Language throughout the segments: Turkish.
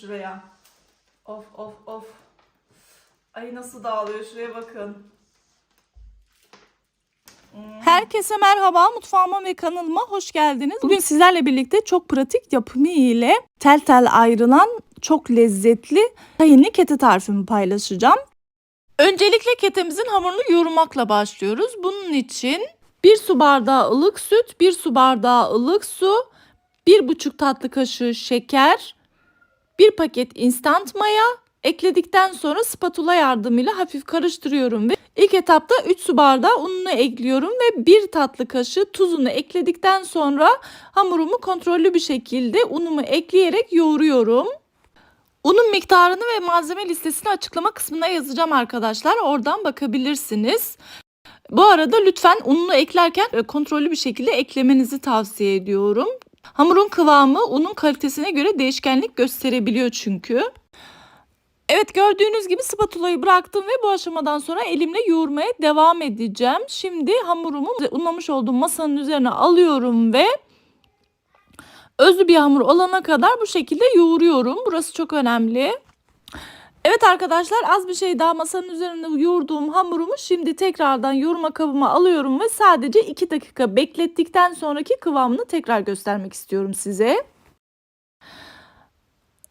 Şuraya. Of of of. Ay nasıl dağılıyor şuraya bakın. Herkese merhaba, mutfağıma ve kanalıma hoş geldiniz. Bugün sizlerle birlikte çok pratik yapımı ile tel tel ayrılan çok lezzetli tahinli kete tarifimi paylaşacağım. Öncelikle ketemizin hamurunu yoğurmakla başlıyoruz. Bunun için 1 su bardağı ılık süt, 1 su bardağı ılık su, 1,5 tatlı kaşığı şeker, 1 paket instant maya ekledikten sonra spatula yardımıyla hafif karıştırıyorum ve ilk etapta 3 su bardağı ununu ekliyorum ve 1 tatlı kaşığı tuzunu ekledikten sonra hamurumu kontrollü bir şekilde unumu ekleyerek yoğuruyorum. Unun miktarını ve malzeme listesini açıklama kısmına yazacağım arkadaşlar. Oradan bakabilirsiniz. Bu arada lütfen ununu eklerken e, kontrollü bir şekilde eklemenizi tavsiye ediyorum. Hamurun kıvamı unun kalitesine göre değişkenlik gösterebiliyor çünkü. Evet gördüğünüz gibi spatulayı bıraktım ve bu aşamadan sonra elimle yoğurmaya devam edeceğim. Şimdi hamurumu unlamış olduğum masanın üzerine alıyorum ve özlü bir hamur olana kadar bu şekilde yoğuruyorum. Burası çok önemli. Evet arkadaşlar az bir şey daha masanın üzerine yoğurduğum hamurumu şimdi tekrardan yoğurma kabıma alıyorum ve sadece 2 dakika beklettikten sonraki kıvamını tekrar göstermek istiyorum size.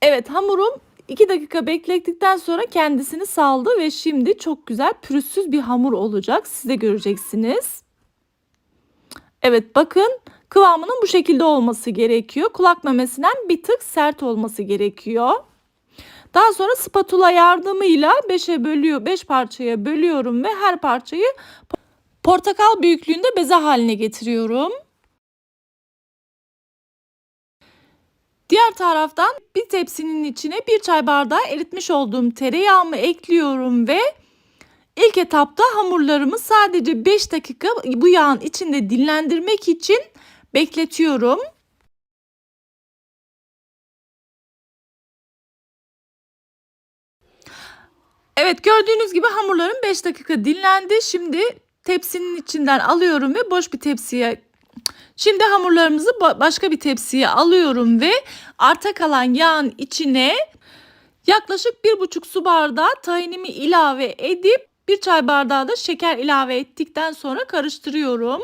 Evet hamurum 2 dakika beklettikten sonra kendisini saldı ve şimdi çok güzel pürüzsüz bir hamur olacak. Siz de göreceksiniz. Evet bakın kıvamının bu şekilde olması gerekiyor. Kulak memesinden bir tık sert olması gerekiyor. Daha sonra spatula yardımıyla 5'e bölüyor, 5 parçaya bölüyorum ve her parçayı portakal büyüklüğünde beze haline getiriyorum. Diğer taraftan bir tepsinin içine bir çay bardağı eritmiş olduğum tereyağımı ekliyorum ve ilk etapta hamurlarımı sadece 5 dakika bu yağın içinde dinlendirmek için bekletiyorum. Evet gördüğünüz gibi hamurlarım 5 dakika dinlendi. Şimdi tepsinin içinden alıyorum ve boş bir tepsiye Şimdi hamurlarımızı başka bir tepsiye alıyorum ve arta kalan yağın içine yaklaşık bir buçuk su bardağı tahinimi ilave edip bir çay bardağı da şeker ilave ettikten sonra karıştırıyorum.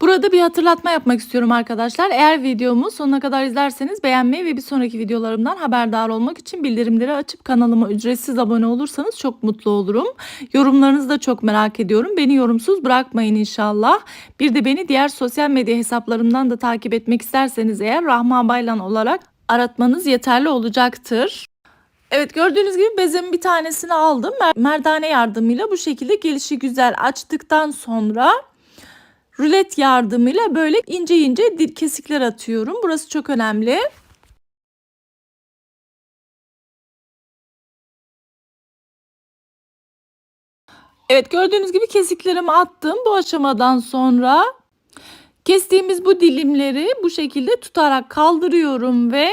Burada bir hatırlatma yapmak istiyorum arkadaşlar. Eğer videomu sonuna kadar izlerseniz beğenmeyi ve bir sonraki videolarımdan haberdar olmak için bildirimleri açıp kanalıma ücretsiz abone olursanız çok mutlu olurum. Yorumlarınızı da çok merak ediyorum. Beni yorumsuz bırakmayın inşallah. Bir de beni diğer sosyal medya hesaplarımdan da takip etmek isterseniz eğer Rahma Baylan olarak aratmanız yeterli olacaktır. Evet gördüğünüz gibi bezemin bir tanesini aldım. Merdane yardımıyla bu şekilde gelişi güzel açtıktan sonra rulet yardımıyla böyle ince ince kesikler atıyorum. Burası çok önemli. Evet gördüğünüz gibi kesiklerimi attım. Bu aşamadan sonra kestiğimiz bu dilimleri bu şekilde tutarak kaldırıyorum ve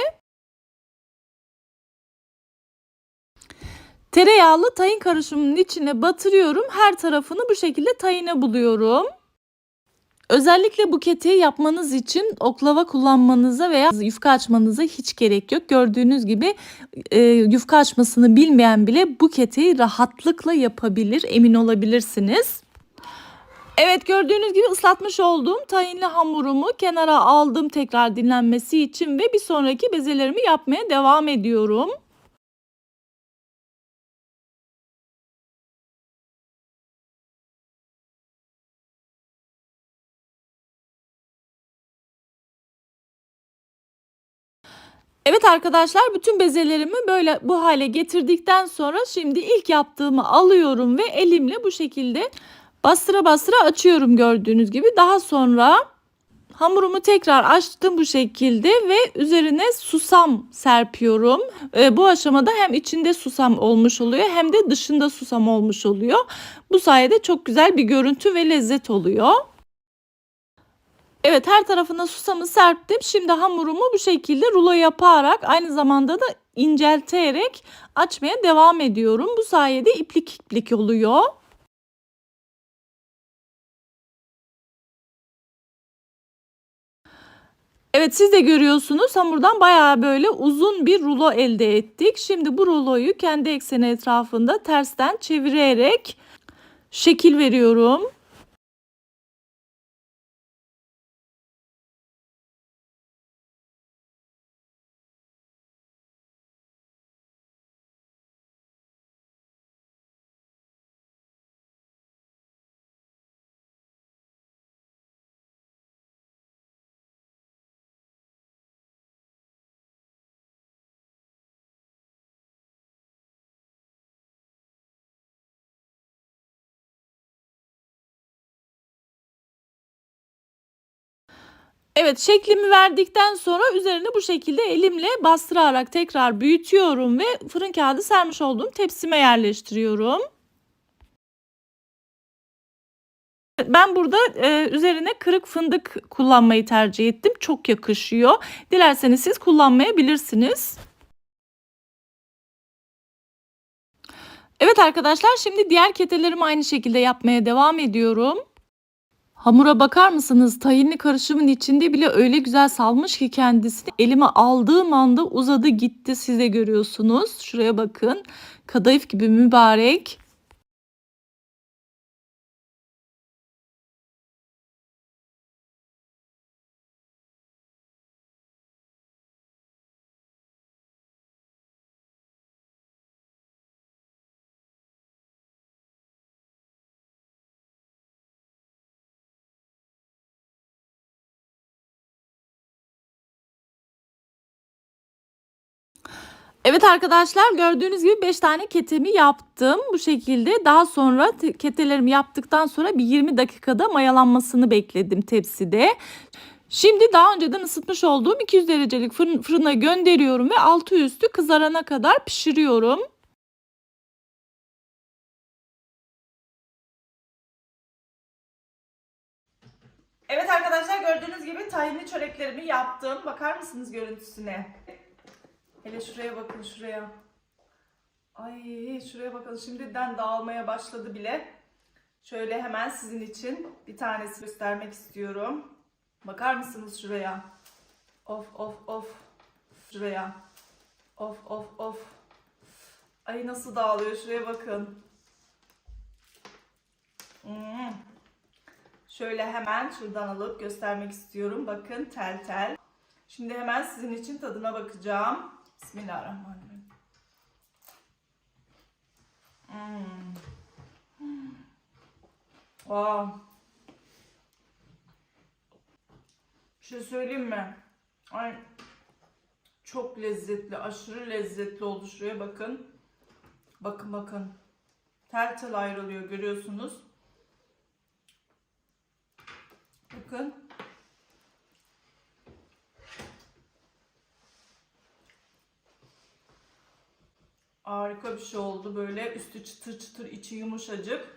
tereyağlı tayin karışımının içine batırıyorum. Her tarafını bu şekilde tayine buluyorum. Özellikle buketi yapmanız için oklava kullanmanıza veya yufka açmanıza hiç gerek yok. Gördüğünüz gibi e, yufka açmasını bilmeyen bile buketi rahatlıkla yapabilir, emin olabilirsiniz. Evet gördüğünüz gibi ıslatmış olduğum tayinli hamurumu kenara aldım tekrar dinlenmesi için ve bir sonraki bezelerimi yapmaya devam ediyorum. Evet arkadaşlar bütün bezelerimi böyle bu hale getirdikten sonra şimdi ilk yaptığımı alıyorum ve elimle bu şekilde bastıra bastıra açıyorum gördüğünüz gibi. Daha sonra hamurumu tekrar açtım bu şekilde ve üzerine susam serpiyorum. Ee, bu aşamada hem içinde susam olmuş oluyor hem de dışında susam olmuş oluyor. Bu sayede çok güzel bir görüntü ve lezzet oluyor. Evet her tarafına susamı serptim. Şimdi hamurumu bu şekilde rulo yaparak aynı zamanda da incelterek açmaya devam ediyorum. Bu sayede iplik iplik oluyor. Evet siz de görüyorsunuz hamurdan bayağı böyle uzun bir rulo elde ettik. Şimdi bu ruloyu kendi ekseni etrafında tersten çevirerek şekil veriyorum. Evet şeklimi verdikten sonra üzerine bu şekilde elimle bastırarak tekrar büyütüyorum ve fırın kağıdı sermiş olduğum tepsime yerleştiriyorum. Ben burada e, üzerine kırık fındık kullanmayı tercih ettim. Çok yakışıyor. Dilerseniz siz kullanmayabilirsiniz. Evet arkadaşlar şimdi diğer ketelerimi aynı şekilde yapmaya devam ediyorum. Hamura bakar mısınız? Tahinli karışımın içinde bile öyle güzel salmış ki kendisini. Elime aldığım anda uzadı gitti siz de görüyorsunuz. Şuraya bakın. Kadayıf gibi mübarek. Evet arkadaşlar gördüğünüz gibi 5 tane ketemi yaptım bu şekilde. Daha sonra te- ketelerimi yaptıktan sonra bir 20 dakikada mayalanmasını bekledim tepside. Şimdi daha önceden ısıtmış olduğum 200 derecelik fırın, fırına gönderiyorum ve altı üstü kızarana kadar pişiriyorum. Evet arkadaşlar gördüğünüz gibi tahinli çöreklerimi yaptım. Bakar mısınız görüntüsüne? Hele şuraya bakın şuraya. Ay şuraya bakın şimdiden dağılmaya başladı bile. Şöyle hemen sizin için bir tanesi göstermek istiyorum. Bakar mısınız şuraya? Of of of. Şuraya. Of of of. Ay nasıl dağılıyor şuraya bakın. Hmm. Şöyle hemen şuradan alıp göstermek istiyorum. Bakın tel tel. Şimdi hemen sizin için tadına bakacağım. Bismillahirrahmanirrahim. Hmm. Hmm. Bir şey söyleyeyim mi? Ay çok lezzetli, aşırı lezzetli oldu. Şuraya bakın. Bakın bakın. Tel tel ayrılıyor görüyorsunuz. Bakın. Harika bir şey oldu. Böyle üstü çıtır çıtır, içi yumuşacık.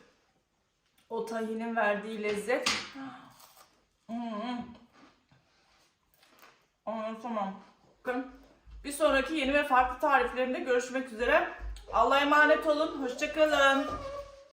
O tahinin verdiği lezzet. Hmm. Anlatamam. Bir sonraki yeni ve farklı tariflerimde görüşmek üzere. Allah'a emanet olun. Hoşçakalın.